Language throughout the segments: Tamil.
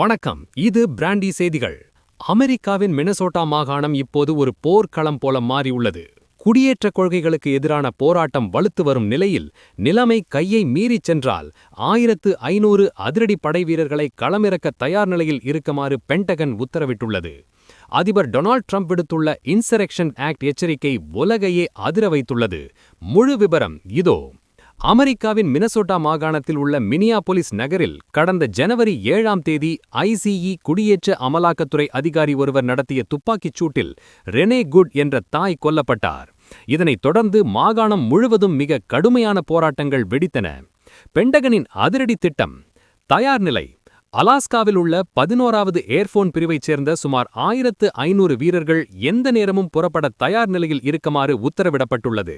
வணக்கம். இது பிராண்டி செய்திகள். அமெரிக்காவின் மினசோட்டா மாகாணம் இப்போது ஒரு போர்க்களம் போல மாறியுள்ளது குடியேற்ற கொள்கைகளுக்கு எதிரான போராட்டம் வலுத்து வரும் நிலையில் நிலைமை கையை மீறிச் சென்றால் ஆயிரத்து ஐநூறு அதிரடி படை வீரர்களை களமிறக்க தயார் நிலையில் இருக்குமாறு பென்டகன் உத்தரவிட்டுள்ளது. அதிபர் டொனால்ட் ட்ரம்ப் விடுத்துள்ள இன்சரெக்ஷன் ஆக்ட் எச்சரிக்கை உலகையே அதிர வைத்துள்ளது. முழு விபரம் இதோ. அமெரிக்காவின் மினசோட்டா மாகாணத்தில் உள்ள மினியாபொலிஸ் நகரில் கடந்த ஜனவரி ஏழாம் தேதி ஐசிஇ குடியேற்ற அமலாக்கத்துறை அதிகாரி ஒருவர் நடத்திய துப்பாக்கிச் சூட்டில் ரெனே குட் என்ற தாய் கொல்லப்பட்டார். இதனைத் தொடர்ந்து மாகாணம் முழுவதும் மிக கடுமையான போராட்டங்கள் வெடித்தன. பெண்டகனின் அதிரடி திட்டம் தயார் நிலை. அலாஸ்காவில் உள்ள பதினோராவது ஏர்போன் பிரிவைச் சேர்ந்த சுமார் ஆயிரத்து ஐநூறு வீரர்கள் எந்த நேரமும் புறப்பட தயார் நிலையில் இருக்குமாறு உத்தரவிடப்பட்டுள்ளது.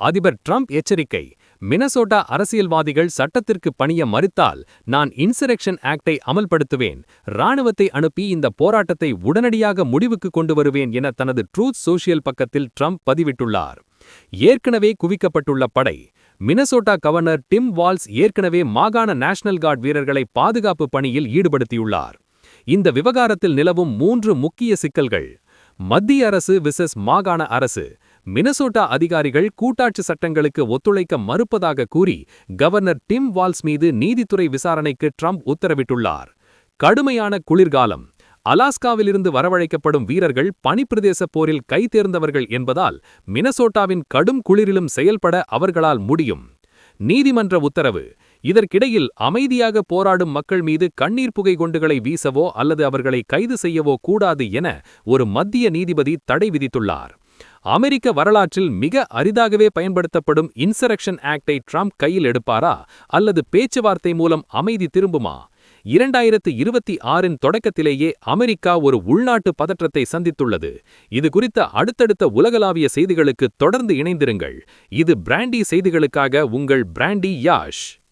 அதிபர் ட்ரம்ப் எச்சரிக்கை. மினசோட்டா அரசியல்வாதிகள் சட்டத்திற்கு பணிய மறுத்தால் நான் இன்சரெக்ஷன் ஆக்டை அமல்படுத்துவேன். ராணுவத்தை அனுப்பி இந்த போராட்டத்தை உடனடியாக முடிவுக்கு கொண்டு வருவேன் என தனது ட்ரூத் சோஷியல் பக்கத்தில் ட்ரம்ப் பதிவிட்டுள்ளார். ஏற்கனவே குவிக்கப்பட்டுள்ள படை மினசோட்டா கவர்னர் டிம் வால்ஸ் ஏற்கனவே மாகாண நேஷனல் கார்டு வீரர்களை பாதுகாப்பு பணியில் ஈடுபடுத்தியுள்ளார். இந்த விவகாரத்தில் நிலவும் மூன்று முக்கிய சிக்கல்கள் மத்திய அரசு விசஸ் மாகாண அரசு மினசோட்டா அதிகாரிகள் கூட்டாட்சி சட்டங்களுக்கு ஒத்துழைக்க மறுப்பதாக கூறி கவர்னர் டிம் வால்ஸ் மீது நீதித்துறை விசாரணைக்கு ட்ரம்ப் உத்தரவிட்டுள்ளார். கடுமையான குளிர்காலம். அலாஸ்காவிலிருந்து வரவழைக்கப்படும் வீரர்கள் பனிப்பிரதேச போரில் கைதேர்ந்தவர்கள் என்பதால் மினசோட்டாவின் கடும் குளிரிலும் செயல்பட அவர்களால் முடியும். நீதிமன்ற உத்தரவு. இதற்கிடையில் அமைதியாக போராடும் மக்கள் மீது கண்ணீர் புகை குண்டுகளை வீசவோ அல்லது அவர்களை கைது செய்யவோ கூடாது என ஒரு மத்திய நீதிபதி தடை விதித்துள்ளார். அமெரிக்க வரலாற்றில் மிக அரிதாகவே பயன்படுத்தப்படும் இன்சரக்ஷன் ஆக்டை ட்ரம்ப் கையில் எடுப்பாரா? அல்லது பேச்சுவார்த்தை மூலம் அமைதி திரும்புமா? இரண்டாயிரத்து இருபத்தி ஆறின் தொடக்கத்திலேயே அமெரிக்கா ஒரு உள்நாட்டு பதற்றத்தை சந்தித்துள்ளது. இது குறித்த அடுத்தடுத்த உலகளாவிய செய்திகளுக்கு தொடர்ந்து இணைந்திருங்கள். இது பிராண்டி செய்திகளுக்காக உங்கள் பிராண்டி யாஷ்.